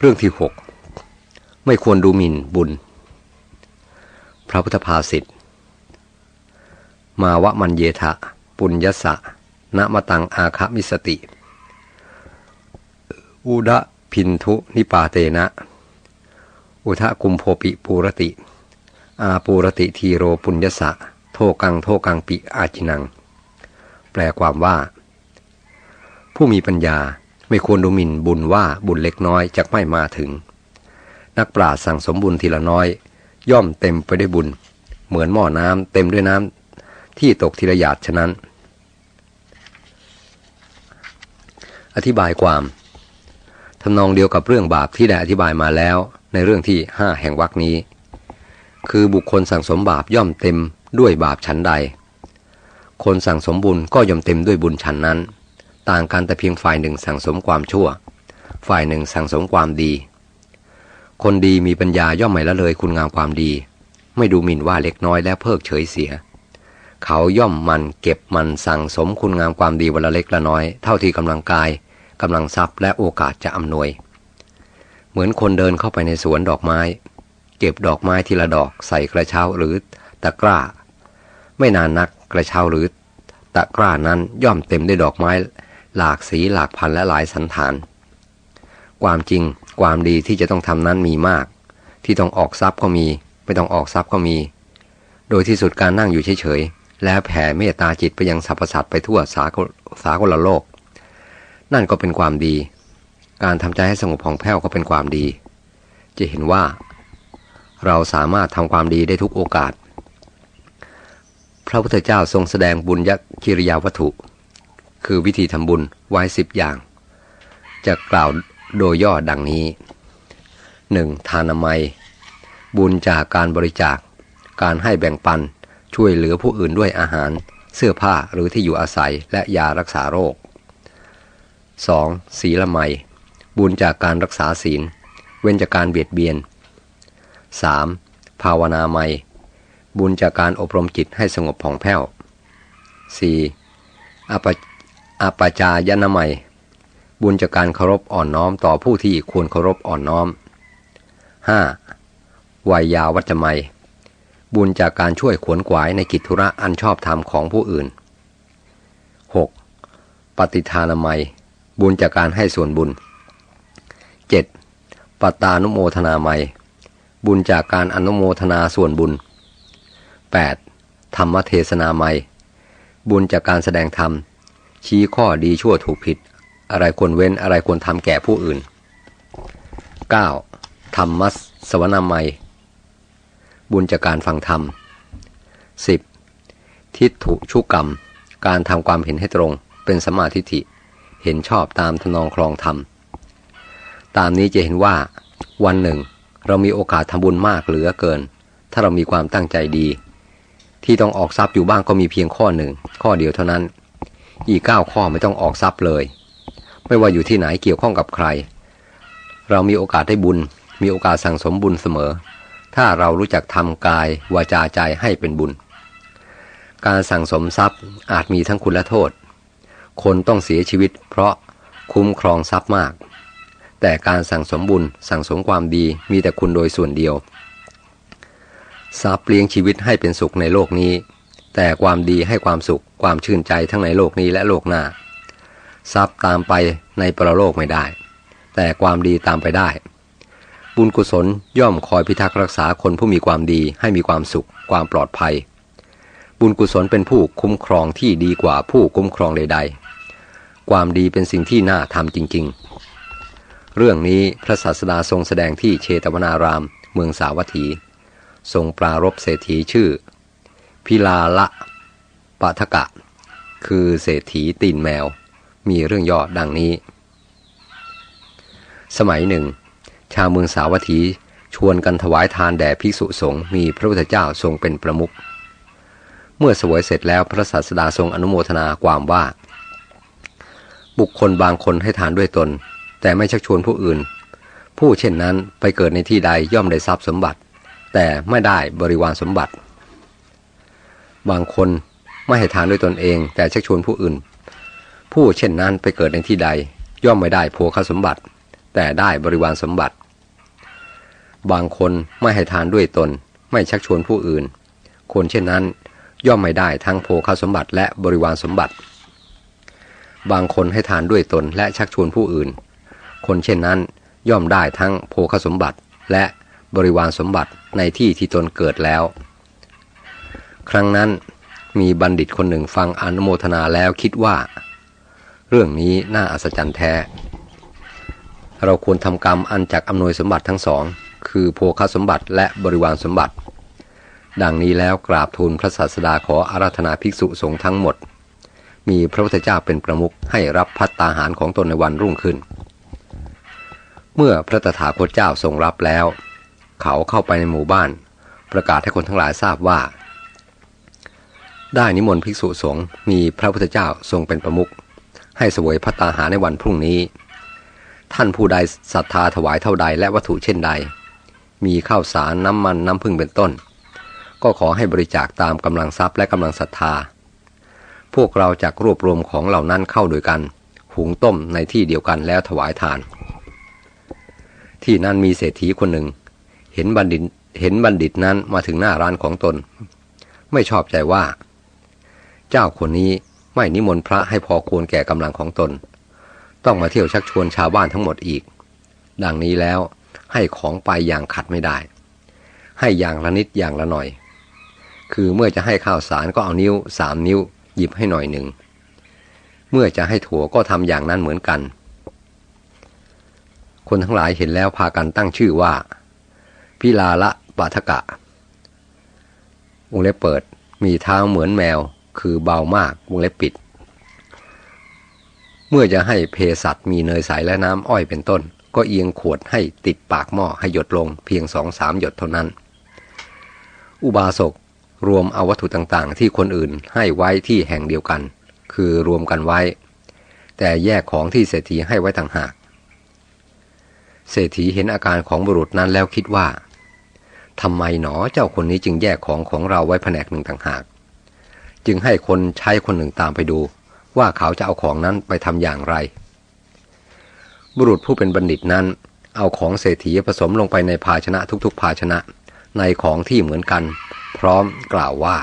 เรื่องที่หกไม่ควรดูหมิ่นบุญ พระพุทธภาษิตมาวะมันเยทะ ปุญญสะณมตังอาคมิสติ อุดะพินทุนิปาเตนะ อุทะกุมโพปิปูรติ อาปูรติทีโรปุญญสะ โทกังโทกังปิอาจินัง แปลความว่า ผู้มีปัญญา ไม่ควรดูหมิ่นบุญว่าบุญเล็กน้อยจะไม่มาถึง นักปราชญ์สั่งสมบุญทีละน้อย ย่อมเต็มไปด้วยบุญ เหมือนหม้อน้ำเต็มด้วยน้ำที่ตกทีละหยาดฉะนั้น อธิบายความทำนองเดียวกับเรื่องบาปที่ได้อธิบายมาแล้วในเรื่องที่ห้าแห่งวรรคนี้ คือบุคคลสั่งสมบาปย่อมเต็มด้วยบาปชั้นใด คนสั่งสมบุญก็ย่อมเต็มด้วยบุญชั้นนั้น ต่างกันแต่เพียงฝ่ายหนึ่งสั่งสมความชั่ว ฝ่ายหนึ่งสั่งสมความดี คนดีมีปัญญาย่อมไม่ละเลยคุณงามความดี ไม่ดูหมิ่นว่าเล็กน้อยและเพิกเฉยเสีย เขาย่อมมันเก็บมันสั่งสมคุณงามความดีวันละเล็กละน้อย เท่าที่กำลังกายกำลังทรัพย์และโอกาสจะอำนวย เหมือนคนเดินเข้าไปในสวนดอกไม้ เก็บดอกไม้ทีละดอกใส่กระเช้าหรือตะกร้า ไม่นานนักกระเช้าหรือตะกร้านั้นย่อมเต็มด้วยดอกไม้ หลากสีหลากพันและหลายสันฐาน ความจริงความดีที่จะต้องทำนั้นมีมาก ที่ต้องออกทรัพย์ก็มี ไม่ต้องออกทรัพย์ก็มี โดยที่สุดการนั่งอยู่เฉยๆและแผ่เมตตาจิตไปยังสรรพสัตว์ไปทั่วสากสากลโลก นั่นก็เป็นความดี การทำใจให้สงบผ่องแผ้วก็เป็นความดี จะเห็นว่า เราสามารถทำความดีได้ทุกโอกาสพระพุทธเจ้าทรงแสดงบุญยกิริยาวัตถุ คือวิธีทำบุญไว้สิบอย่าง จะกล่าวโดยย่อดังนี้ 1. ทานามัย บุญจากการบริจาค การให้แบ่งปัน ช่วยเหลือผู้อื่นด้วยอาหาร เสื้อผ้าหรือที่อยู่อาศัยและยารักษาโรค 2. ศีลไมยบุญจากการรักษาศีล เว้นจากการเบียดเบียน 3. ภาวนาไมยบุญจากการอบรมจิตให้สงบผ่องแผ้ว 4. อป อปจายนามัย บุญจากการเคารพอ่อนน้อมต่อผู้ที่ควรเคารพอ่อนน้อม 5. วัยยาวัจไมยบุญจากการช่วยขวนขวายในกิจธุระอันชอบธรรมของผู้อื่น 6. ปฏิทานามัย บุญจากการให้ส่วนบุญ 7. ปตานุโมทนาไมยบุญจากการอนุโมทนาส่วนบุญ 8. ธรรมเทศนาไมยบุญจากการแสดงธรรม ชี้ข้อดีชั่วถูกผิด อะไรควรเว้นอะไรควรทำแก่ผู้อื่น 9. ธรรมัสสวนามัย บุญจากการฟังธรรม 10. ทิฏฐุชุกรรม การทำความเห็นให้ตรงเป็นสมาธิฐิ เห็นชอบตามทนองครองธรรม ตามนี้จะเห็นว่า วันหนึ่ง เรามีโอกาสทำบุญมากเหลือเกิน ถ้าเรามีความตั้งใจดี ที่ต้องออกทรัพย์อยู่บ้างก็มีเพียงข้อหนึ่ง ข้อเดียวเท่านั้น อีกเก้าข้อไม่ต้องออกทรัพย์เลย ไม่ว่าอยู่ที่ไหนเกี่ยวข้องกับใคร เรามีโอกาสได้บุญ มีโอกาสสั่งสมบุญเสมอ ถ้าเรารู้จักทำกายวาจาใจให้เป็นบุญ การสั่งสมทรัพย์อาจมีทั้งคุณและโทษ คนต้องเสียชีวิต เพราะคุ้มครองทรัพย์มาก แต่การสั่งสมบุญสั่งสมความดีมีแต่คุณโดยส่วนเดียวทรัพย์เลี้ยงชีวิตให้เป็นสุขในโลกนี้ แต่ความดีให้ความสุขความชื่นใจทั้งในโลกนี้และโลกหน้า ทรัพย์ตามไปในปรโลกไม่ได้ แต่ความดีตามไปได้ บุญกุศลย่อมคอยพิทักษ์รักษาคนผู้มีความดีให้มีความสุข ความปลอดภัย บุญกุศลเป็นผู้คุ้มครองที่ดีกว่าผู้คุ้มครองใดๆ ความดีเป็นสิ่งที่น่าทำจริง ๆ เรื่องนี้พระศาสดาทรงแสดงที่เชตวนาราม เมืองสาวัตถี ทรงปรารบเศรษฐีชื่อ พิลาละปะทกะ คือเศรษฐีตีนแมว มีเรื่องย่อดังนี้ สมัยหนึ่ง ชาวเมืองสาวัตถีชวนกันถวายทานแด่ภิกษุสงฆ์มีพระพุทธเจ้าทรงเป็นประมุขเมื่อสวยเสร็จแล้วพระศาสดาทรงอนุโมทนาความว่า บุคคลบางคนให้ทานด้วยตน แต่ไม่ชักชวนผู้อื่น ผู้เช่นนั้นไปเกิดในที่ใดย่อมได้ทรัพย์สมบัติ แต่ไม่ได้บริวารสมบัติ บางคนไม่ให้ทานด้วยตนเอง แต่ชักชวนผู้อื่น ผู้เช่นนั้นไปเกิดในที่ใด ย่อมไม่ได้โภคสมบัติแแต่ได้บริวารสมบัติ บางคนไม่ให้ทานด้วยตน ไม่ชักชวนผู้อื่น คนเช่นนั้นย่อมไม่ได้ทั้งโภคสมบัติและบริวารสมบัติ บางคนให้ทานด้วยตนและชักชวนผู้อื่น คนเช่นนั้นย่อมได้ทั้งโภคสมบัติและบริวารสมบัติในที่ที่ตนเกิดแล้ว ครั้งนั้นมีบัณฑิตคนหนึ่งฟังอนุโมทนาแล้วคิดว่า เรื่องนี้น่าอัศจรรย์แท้ เราควรทำกรรมอันจักอำนวยสมบัติทั้งสอง คือโภคสมบัติและบริวารสมบัติ ดังนี้แล้วกราบทูลพระศาสดาขออาราธนาภิกษุสงฆ์ทั้งหมด มีพระพุทธเจ้าเป็นประมุขให้รับพัตตาหารของตนในวันรุ่งขึ้น เมื่อพระตถาคตเจ้าทรงรับแล้ว เขาเข้าไปในหมู่บ้าน ประกาศให้คนทั้งหลายทราบว่า ได้นิมนต์ภิกษุสงฆ์มีพระพุทธเจ้าทรงเป็นประมุขให้เสวยพัตตาหารในวันพรุ่งนี้ ท่านผู้ใดศรัทธาถวายเท่าใดและวัตถุเช่นใด มีข้าวสารน้ำมันน้ำพึ่งเป็นต้น ก็ขอให้บริจาคตามกำลังทรัพย์และกำลังศรัทธา พวกเราจะรวบรวมของเหล่านั้นเข้าโดยกัน หุงต้มในที่เดียวกันแล้วถวายทาน ที่นั่นมีเศรษฐีคนหนึ่ง เห็นบัณฑิตเห็นบัณฑิตนั้นมาถึงหน้าร้านของตน ไม่ชอบใจว่า เจ้าคนนี้ไม่นิมนต์พระให้พอควรแก่กำลังของตน ต้องมาเที่ยวชักชวนชาวบ้านทั้งหมดอีก ดังนี้แล้วให้ของไปอย่างขัดไม่ได้ ให้อย่างละนิดอย่างละหน่อย คือเมื่อจะให้ข้าวสารก็เอานิ้วสามนิ้ว หยิบให้หน่อยหนึ่ง เมื่อจะให้ถั่วก็ทำอย่างนั้นเหมือนกัน คนทั้งหลายเห็นแล้วพากันตั้งชื่อว่า พิลาละปาทกะวงเล็บเปิดมีเท้าเหมือนแมว คือเบามากวงเล็บปิด เมื่อจะให้เพสัตมีเนยใสและน้ำอ้อยเป็นต้น ก็เอียงขวดให้ติดปากหม้อให้หยดลงเพียงสองสามหยดเท่านั้น อุบาสกรวมเอาวัตถุต่างๆ ที่คนอื่นให้ไว้ที่แห่งเดียวกัน คือรวมกันไว้ แต่แยกของที่เศรษฐีให้ไว้ต่างหาก เศรษฐีเห็นอาการของบุรุษนั้นแล้วคิดว่าทำไมหนอเจ้าคนนี้จึงแยกของของเราไว้แผนกหนึ่งต่างหาก จึงให้คนใช้คนหนึ่งตามไปดู ว่าเขาจะเอาของนั้นไปทำอย่างไร บุรุษผู้เป็นบัณฑิตนั้น เอาของเศรษฐีผสมลงไปในภาชนะทุกๆ ภาชนะในของที่เหมือนกัน พร้อมกล่าวว่า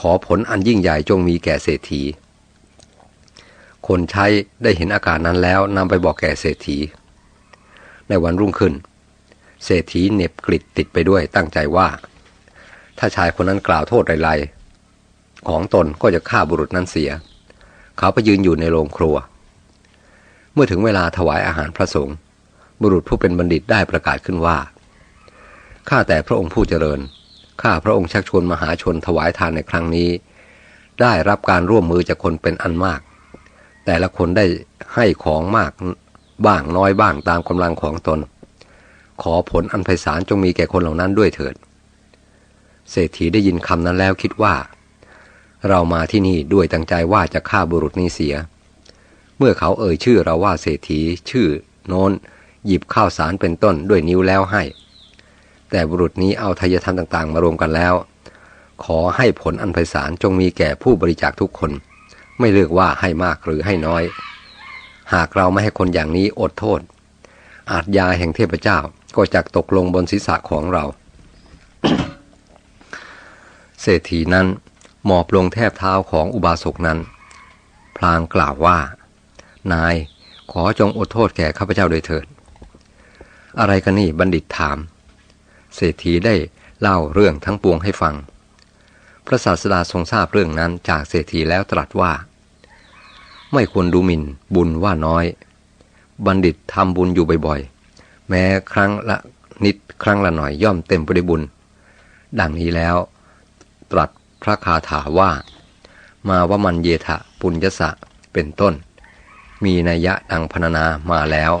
ขอผลอันยิ่งใหญ่จงมีแก่เศรษฐี คนใช้ได้เห็นอาการนั้นแล้วนำไปบอกแก่เศรษฐี ในวันรุ่งขึ้น เศรษฐีเน็บกริดติดไปด้วยตั้งใจว่า ถ้าชายคนนั้นกล่าวโทษไรๆ ของตนก็จะฆ่าบุรุษนั้นเสีย เขาไปยืนอยู่ในโรงครัว เมื่อถึงเวลาถวายอาหารพระสงฆ์บุรุษผู้เป็นบัณฑิตได้ประกาศขึ้นว่าข้าแต่พระองค์ผู้เจริญข้าพระองค์ชักชวนมหาชนถวายทานในครั้งนี้ ได้รับการร่วมมือจากคนเป็นอันมาก แต่ละคนได้ให้ของมากบ้างน้อยบ้างตามกำลังของตน ขอผลอันไพศาลจงมีแก่คนเหล่านั้นด้วยเถิด เศรษฐีได้ยินคำนั้นแล้วคิดว่า เรามาที่นี่ด้วยตั้งใจว่าจะฆ่าบุรุษนี้เสีย เมื่อเขาเอ่ยชื่อเราว่าเศรษฐี ชื่อ โน้น หยิบข้าวสารเป็นต้นด้วยนิ้วแล้วให้ แต่บุรุษนี้เอาทายธรรมต่างๆ มารวมกันแล้ว ขอให้ผลอันไพศาลจงมีแก่ผู้บริจาคทุกคน ไม่เลือกว่าให้มากหรือให้น้อย หากเราไม่ให้คนอย่างนี้อดโทษ อาจยาแห่งเทพเจ้าก็จะตกลงบนศีรษะของเรา เศรษฐีนั้น หมอบลงแทบเท้าของอุบาสกนั้น พลางกล่าวว่า นายขอจงอดโทษแก่ข้าพเจ้าโดยเถิด อะไรกันนี่บัณฑิตถาม เศรษฐีได้เล่าเรื่องทั้งปวงให้ฟัง พระศาสดาทรงทราบเรื่องนั้นจากเศรษฐีแล้วตรัสว่า ไม่ควรดูหมิ่นบุญว่าน้อย บัณฑิตทำบุญอยู่บ่อยๆ แม้ครั้งละนิดครั้งละหน่อยย่อมเต็มไปด้วยบุญ ดังนี้แล้ว ตรัส พระคาถาว่า มาวมันเยทะปุญญสะเป็นต้น มีนัยยะดังพรรณนามาแล้ว